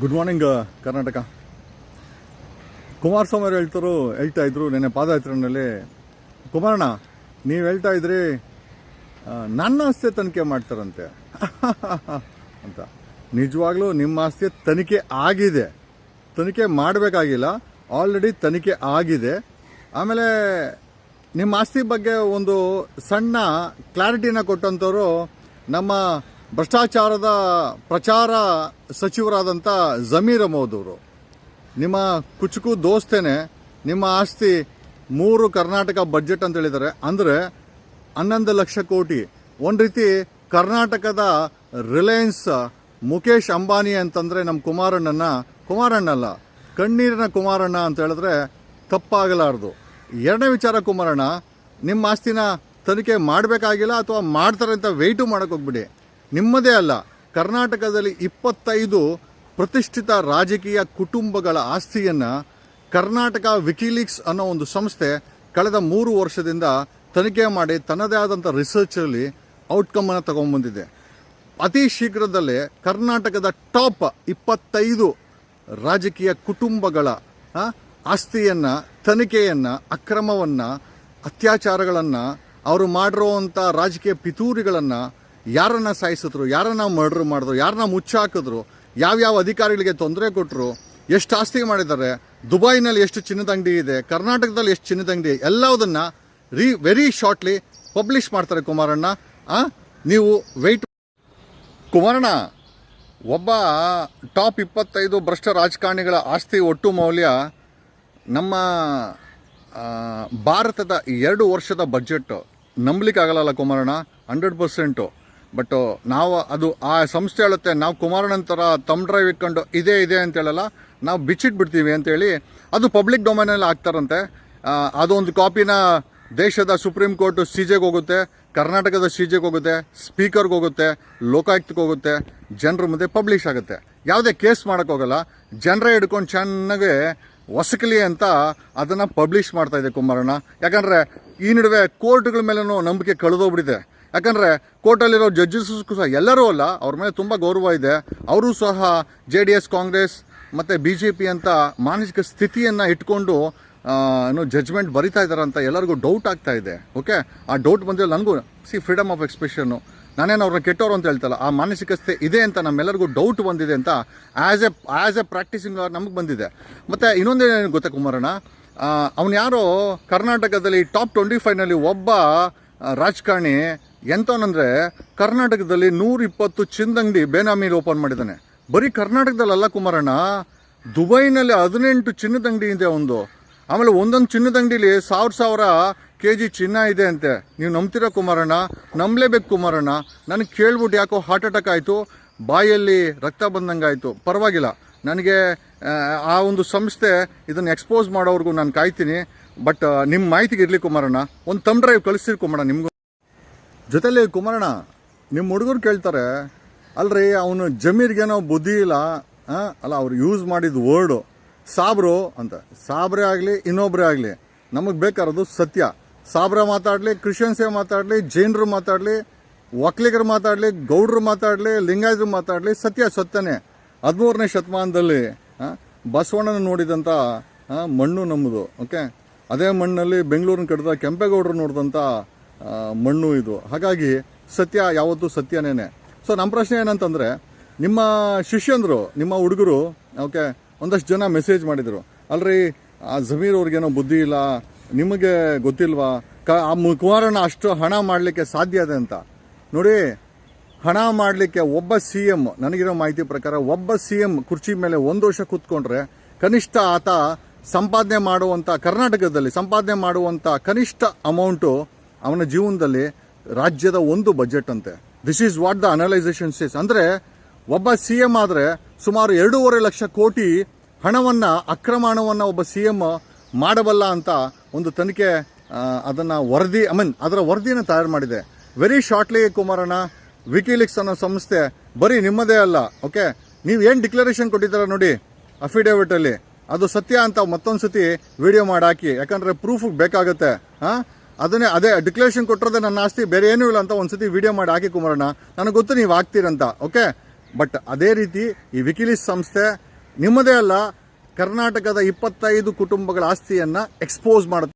Good morning Karnataka Kumaraswamy ಅವರು ಹೇಳ್ತಾರು, ಹೇಳ್ತಾ ಇದ್ರು ನೆನೆ ಪಾದಯಾತ್ರೆಯಲ್ಲಿ. ಕುಮಾರಣ್ಣ, ನೀವು ಹೇಳ್ತಾ ಇದ್ರಿ ನನ್ನ ಆಸ್ತಿ ತನಿಖೆ ಮಾಡ್ತಾರಂತೆ. ಅಂತ. ನಿಜವಾಗ್ಲೂ ನಿಮ್ಮ ಆಸ್ತಿ ತನಿಖೆ ಆಗಿದೆ. ತನಿಖೆ ಮಾಡಬೇಕಾಗಿಲ್ಲ. ಆಲ್ರೆಡಿ ತನಿಖೆ ಆಗಿದೆ. ಆಮೇಲೆ, ನಿಮ್ಮ ಆಸ್ತಿ ಬಗ್ಗೆ ಒಂದು ಸಣ್ಣ ಕ್ಲಾರಿಟಿನ ಕೊಟ್ಟಂಥವ್ರು ನಮ್ಮ ಭ್ರಷ್ಟಾಚಾರದ ಪ್ರಚಾರ ಸಚಿವರಾದಂಥ ಜಮೀರ್ ಅವರು, ನಿಮ್ಮ ಕುಚುಕು ದೋಸ್ತೇನೆ, ನಿಮ್ಮ ಆಸ್ತಿ ಮೂರು ಕರ್ನಾಟಕ ಬಜೆಟ್ ಅಂತ ಹೇಳಿದ್ದಾರೆ. ಅಂದರೆ ಹನ್ನೊಂದು ಲಕ್ಷ ಕೋಟಿ. ಒಂದು ರೀತಿ ಕರ್ನಾಟಕದ ರಿಲಯನ್ಸ್ ಮುಖೇಶ್ ಅಂಬಾನಿ ಅಂತಂದರೆ ನಮ್ಮ ಕುಮಾರಣ್ಣನ ಕುಮಾರಣ್ಣಲ್ಲ, ಕಣ್ಣೀರಿನ ಕುಮಾರಣ್ಣ ಅಂತ ಹೇಳಿದ್ರೆ ತಪ್ಪಾಗಲಾರದು. ಎರಡನೇ ವಿಚಾರ ಕುಮಾರಣ್ಣ, ನಿಮ್ಮ ಆಸ್ತಿನ ತನಿಖೆ ಮಾಡಬೇಕಾಗಿಲ್ಲ ಅಥವಾ ಮಾಡ್ತಾರೆ ಅಂತ ವೆಯ್ಟು ಮಾಡೋಕೆ ಹೋಗ್ಬಿಡಿ. ನಿಮ್ಮದೇ ಅಲ್ಲ, ಕರ್ನಾಟಕದಲ್ಲಿ ಇಪ್ಪತ್ತೈದು ಪ್ರತಿಷ್ಠಿತ ರಾಜಕೀಯ ಕುಟುಂಬಗಳ ಆಸ್ತಿಯನ್ನು ಕರ್ನಾಟಕ ವಿಕಿಲೀಕ್ಸ್ ಅನ್ನೋ ಒಂದು ಸಂಸ್ಥೆ ಕಳೆದ ಮೂರು ವರ್ಷದಿಂದ ತನಿಖೆ ಮಾಡಿ ತನ್ನದೇ ಆದಂಥ ರಿಸರ್ಚಲ್ಲಿ ಔಟ್ಕಮನ್ನು ತಗೊಂಡ್ಬಂದಿದೆ ಅತಿ ಶೀಘ್ರದಲ್ಲೇ ಕರ್ನಾಟಕದ ಟಾಪ್ ಇಪ್ಪತ್ತೈದು ರಾಜಕೀಯ ಕುಟುಂಬಗಳ ಆಸ್ತಿಯನ್ನು, ತನಿಖೆಯನ್ನು, ಅಕ್ರಮವನ್ನು, ಅತ್ಯಾಚಾರಗಳನ್ನು ಅತ್ಯಾಚಾರಗಳನ್ನ ಅವರು ಮಾಡಿರುವಂಥ ರಾಜಕೀಯ ಪಿತೂರಿಗಳನ್ನ ಯಾರನ್ನ ಸಾಯಿಸಿದ್ರು, ಯಾರನ್ನ ಮರ್ಡ್ರ್ ಮಾಡಿದ್ರು, ಯಾರನ್ನ ಮುಚ್ಚಾಕಿದ್ರು, ಯಾವ್ಯಾವ ಅಧಿಕಾರಿಗಳಿಗೆ ತೊಂದರೆ ಕೊಟ್ಟರು ಎಷ್ಟು ಆಸ್ತಿ ಮಾಡಿದ್ದಾರೆ, ದುಬೈನಲ್ಲಿ ಎಷ್ಟು ಚಿನ್ನದ ಅಂಗಡಿ ಇದೆ, ಕರ್ನಾಟಕದಲ್ಲಿ ಎಷ್ಟು ಚಿನ್ನದ ಅಂಗಡಿ ಎಲ್ಲವುದನ್ನು ರೀ ವೆರಿ ಶಾರ್ಟ್ಲಿ ಪಬ್ಲಿಷ್ ಮಾಡ್ತಾರೆ ಕುಮಾರಣ್ಣ. ನೀವು ವೆಯ್ಟ್ ಕುಮಾರಣ್ಣ, ಒಬ್ಬ ಟಾಪ್ ಇಪ್ಪತ್ತೈದು ಭ್ರಷ್ಟ ರಾಜಕಾರಣಿಗಳ ಆಸ್ತಿ ಒಟ್ಟು ಮೌಲ್ಯ ನಮ್ಮ ಭಾರತದ ಎರಡು ವರ್ಷದ ಬಜೆಟ್ ನಂಬಲಿಕ್ಕಾಗಲ್ಲ ಕುಮಾರಣ್ಣ ಹಂಡ್ರೆಡ್ ಪರ್ಸೆಂಟು ಬಟ್ ನಾವು ಅದು ಆ ಸಂಸ್ಥೆ ಹೇಳುತ್ತೆ, ನಾವು ಕುಮಾರನಂತರ ಥರ ತಮ್ ಡ್ರೈವ್ ಇಟ್ಕೊಂಡು ಇದೇ, ಇದೆ ಅಂತ ಹೇಳಲ್ಲ, ನಾವು ಬಿಚ್ಚಿಟ್ಬಿಡ್ತೀವಿ ಅಂತೇಳಿ ಅದು ಪಬ್ಲಿಕ್ ಡೊಮೈನಲ್ಲಿ ಆಗ್ತಾರಂತೆ ಅದೊಂದು ಕಾಪಿನ ದೇಶದ ಸುಪ್ರೀಂ ಕೋರ್ಟ್ ಸಿ ಜೆಗೆ ಹೋಗುತ್ತೆ, ಕರ್ನಾಟಕದ ಸಿ ಜೆಗೆ ಹೋಗುತ್ತೆ ಸ್ಪೀಕರ್ಗೆ ಹೋಗುತ್ತೆ, ಲೋಕಾಯುಕ್ತಕ್ಕೆ ಹೋಗುತ್ತೆ, ಜನರ ಮುಂದೆ ಪಬ್ಲಿಷ್ ಆಗುತ್ತೆ. ಯಾವುದೇ ಕೇಸ್ ಮಾಡೋಕ್ಕೋಗಲ್ಲ ಜನರೇ ಹಿಡ್ಕೊಂಡು ಚೆನ್ನಾಗೆ ಹೊಸಕಲಿ ಅಂತ ಅದನ್ನು ಪಬ್ಲಿಷ್ ಮಾಡ್ತಾಯಿದೆ ಕುಮಾರಣ್ಣ. ಯಾಕಂದರೆ ಈ ನಡುವೆ ಕೋರ್ಟ್ಗಳ ಮೇಲೂ ನಂಬಿಕೆ ಕಳೆದೋಗ್ಬಿಟ್ಟಿದೆ. ಯಾಕಂದರೆ ಕೋರ್ಟಲ್ಲಿರೋ ಜಡ್ಜಸ್ ಸಹ ಎಲ್ಲರೂ ಅಲ್ಲ, ಅವ್ರ ಮೇಲೆ ತುಂಬ ಗೌರವ ಇದೆ. ಅವರು ಸಹ ಜೆ ಡಿ ಎಸ್ ಕಾಂಗ್ರೆಸ್ ಮತ್ತು ಬಿ ಜೆ ಪಿ ಅಂತ ಮಾನಸಿಕ ಸ್ಥಿತಿಯನ್ನು ಇಟ್ಕೊಂಡು ಏನು ಜಡ್ಜ್ಮೆಂಟ್ ಬರಿತಾ ಇದ್ದಾರೆ ಅಂತ ಎಲ್ಲರಿಗೂ ಡೌಟ್ ಆಗ್ತಾ ಇದೆ. ಓಕೆ ಆ ಡೌಟ್ ಬಂದಿಲ್ಲ ನನಗೂ ಸಿ ಫ್ರೀಡಮ್ ಆಫ್ ಎಕ್ಸ್ಪ್ರೆಷನ್ನು ನಾನೇನು ಅವ್ರನ್ನ ಕೆಟ್ಟವರು ಅಂತ ಹೇಳ್ತಲ್ಲ, ಆ ಮಾನಸಿಕ ಸ್ಥಿತಿ ಇದೆ ಅಂತ ನಮ್ಮೆಲ್ಲರಿಗೂ ಡೌಟ್ ಬಂದಿದೆ ಅಂತ as a as a practising ನಮಗೆ ಬಂದಿದೆ. ಮತ್ತು ಇನ್ನೊಂದೇನು ಗೊತ್ತಾ ಕುಮಾರಣ್ಣ? ಅವನು ಯಾರೋ ಕರ್ನಾಟಕದಲ್ಲಿ ಟಾಪ್ ಟ್ವೆಂಟಿ ಫೈವ್ನಲ್ಲಿ ಒಬ್ಬ ರಾಜಕಾರಣಿ ಎಂತವನಂದ್ರೆ ಕರ್ನಾಟಕದಲ್ಲಿ ನೂರಿಪ್ಪತ್ತು ಚಿಂದಂಗಡಿ ಬೇನಾಮಿಲಿ ಓಪನ್ ಮಾಡಿದ್ದಾನೆ. ಬರೀ ಕರ್ನಾಟಕದಲ್ಲಲ್ಲ ಕುಮಾರಣ್ಣ ದುಬೈನಲ್ಲಿ ಹದಿನೆಂಟು ಚಿನ್ನದ ಅಂಗಡಿ ಇದೆ ಒಂದು. ಆಮೇಲೆ ಒಂದೊಂದು ಚಿನ್ನದ ಅಂಗಡಿಲಿ ಸಾವಿರ ಸಾವಿರ ಕೆ ಜಿ ಚಿನ್ನ ಇದೆ ಅಂತೆ. ನೀವು ನಂಬ್ತೀರಾ ಕುಮಾರಣ್ಣ? ನಂಬಲೇಬೇಕು ಕುಮಾರಣ್ಣ. ನನಗೆ ಕೇಳ್ಬಿಟ್ಟು ಯಾಕೋ ಹಾರ್ಟ್ ಅಟ್ಯಾಕ್ ಆಯಿತು. ಬಾಯಲ್ಲಿ ರಕ್ತ ಬಂದಂಗೆ ಆಯಿತು ಪರವಾಗಿಲ್ಲ. ನನಗೆ ಆ, ಆ ಒಂದು ಸಂಸ್ಥೆ ಇದನ್ನು ಎಕ್ಸ್ಪೋಸ್ ಮಾಡೋವ್ರಿಗೂ ನಾನು ಕಾಯ್ತೀನಿ. ಬಟ್ ನಿಮ್ಮ ಮಾಹಿತಿಗೆ ಇರಲಿ ಕುಮಾರಣ್ಣ. ಒಂದು ತಮ್ ಡ್ರೈವ್ ಕಳಿಸ್ತೀರಿ ಕುಮಾರಣ್ಣ ನಿಮಗೂ. ಜೊತೆಲಿ ಕುಮಾರಣ್ಣ ನಿಮ್ಮ ಹುಡುಗರು ಕೇಳ್ತಾರೆ, ಅಲ್ರಿ ಅವನು ಜಮೀರ್ಗೇನೋ ಬುದ್ಧಿ ಇಲ್ಲ? ಅಲ್ಲ ಅವ್ರು ಯೂಸ್ ಮಾಡಿದ ವರ್ಡು ಸಾಬ್ರು ಅಂತ. ಸಾಬ್ರೆ ಆಗಲಿ ಇನ್ನೊಬ್ಬರೇ ಆಗಲಿ, ನಮಗೆ ಬೇಕಾರದು ಸತ್ಯ. ಸಾಬ್ರ ಮಾತಾಡಲಿ ಕ್ರಿಶ್ಚಿಯನ್ಸೇ ಮಾತಾಡಲಿ, ಜೈನರು ಮಾತಾಡಲಿ ಒಕ್ಕಲಿಗರು ಮಾತಾಡಲಿ, ಗೌಡ್ರು ಮಾತಾಡಲಿ, ಲಿಂಗಾಯತರು ಮಾತಾಡಲಿ, ಸತ್ಯ ಸತ್ಯನೇ. ಹದಿಮೂರನೇ ಶತಮಾನದಲ್ಲಿ ಬಸವಣ್ಣನ ನೋಡಿದಂಥ ಮಣ್ಣು ನಮ್ಮದು ಓಕೆ ಅದೇ ಮಣ್ಣಲ್ಲಿ ಬೆಂಗಳೂರಿನ ಕಟ್ಟಿದ ಕೆಂಪೇಗೌಡರು ನೋಡಿದಂಥ ಮಣ್ಣು ಇದು. ಹಾಗಾಗಿ ಸತ್ಯ ಯಾವತ್ತೂ ಸತ್ಯನೇ ಸೊ ನಮ್ಮ ಪ್ರಶ್ನೆ ಏನಂತಂದರೆ, ನಿಮ್ಮ ಶಿಷ್ಯಂದರು, ನಿಮ್ಮ ಹುಡುಗರು, ಓಕೆ, ಒಂದಷ್ಟು ಜನ ಮೆಸೇಜ್ ಮಾಡಿದರು. ಅಲ್ರಿ, ಆ ಜಮೀರ್ ಅವ್ರಿಗೇನೋ ಬುದ್ಧಿ ಇಲ್ಲ, ನಿಮಗೆ ಗೊತ್ತಿಲ್ವಾ? ಕ, ಆ ಕುಮಾರಣ್ಣ ಅಷ್ಟು ಹಣ ಮಾಡಲಿಕ್ಕೆ ಸಾಧ್ಯ ಇದೆ ಅಂತ. ನೋಡಿ, ಹಣ ಮಾಡಲಿಕ್ಕೆ ಒಬ್ಬ ಸಿ ಎಂ ನನಗಿರೋ ಮಾಹಿತಿ ಪ್ರಕಾರ ಒಬ್ಬ ಸಿ ಎಂ ಕುರ್ಚಿ ಮೇಲೆ ಒಂದು ವರ್ಷ ಕೂತ್ಕೊಂಡ್ರೆ, ಕನಿಷ್ಠ ಆತ ಸಂಪಾದನೆ ಮಾಡುವಂಥ ಕರ್ನಾಟಕದಲ್ಲಿ ಸಂಪಾದನೆ ಮಾಡುವಂಥ ಕನಿಷ್ಠ ಅಮೌಂಟು ಅವನ ಜೀವನದಲ್ಲಿ ರಾಜ್ಯದ ಒಂದು ಬಜೆಟ್ ಅಂತೆ. This is what the analysation sees ಅಂದರೆ ಒಬ್ಬ ಸಿ ಎಂ ಆದರೆ ಸುಮಾರು ಎರಡೂವರೆ ಲಕ್ಷ ಕೋಟಿ ಹಣವನ್ನು ಅಕ್ರಮ ಹಣವನ್ನು ಒಬ್ಬ ಸಿ ಎಂ ಮಾಡಬಲ್ಲ ಅಂತ ಒಂದು ತನಿಖೆ ಅದನ್ನು ವರದಿ ಐ ಮೀನ್ ಅದರ ವರದಿಯನ್ನು ತಯಾರು ಮಾಡಿದೆ. ವೆರಿ ಶಾರ್ಟ್ಲಿ ಕುಮಾರಣ್ಣ ವಿಕಿಲಿಕ್ಸ್ ಅನ್ನೋ ಸಂಸ್ಥೆ ಬರೀ ನಿಮ್ಮದೇ ಅಲ್ಲ ಓಕೆ ನೀವು ಏನು ಡಿಕ್ಲರೇಷನ್ ಕೊಟ್ಟಿದ್ದೀರ ನೋಡಿ ಅಫಿಡೇವಿಟಲ್ಲಿ ಅದು ಸತ್ಯ ಅಂತ ಮತ್ತೊಂದು ಸತಿ ವಿಡಿಯೋ ಮಾಡಿ ಹಾಕಿ. ಯಾಕಂದ್ರೆ ಪ್ರೂಫ್ ಬೇಕಾಗುತ್ತೆ, ಹಾ? ಅದನ್ನೇ, ಅದೇ ಡಿಕ್ಲರೇಷನ್ ಕೊಟ್ಟಿರೋದೇ ನನ್ನ ಆಸ್ತಿ, ಬೇರೆ ಏನೂ ಇಲ್ಲ ಅಂತ ಒಂದ್ಸತಿ ವಿಡಿಯೋ ಮಾಡಿ ಹಾಕಿ ಕುಮಾರಣ್ಣ. ನನಗೆ ಗೊತ್ತು ನೀವು ಹಾಕ್ತೀರಂತ ಓಕೆ ಬಟ್ ಅದೇ ರೀತಿ ಈ ವಿಕಿಲಿಸ್ ಸಂಸ್ಥೆ ನಿಮ್ಮದೇ ಅಲ್ಲ ಕರ್ನಾಟಕದ ಇಪ್ಪತ್ತೈದು ಕುಟುಂಬಗಳ ಆಸ್ತಿಯನ್ನು ಎಕ್ಸ್ಪೋಸ್ ಮಾಡುತ್ತೆ.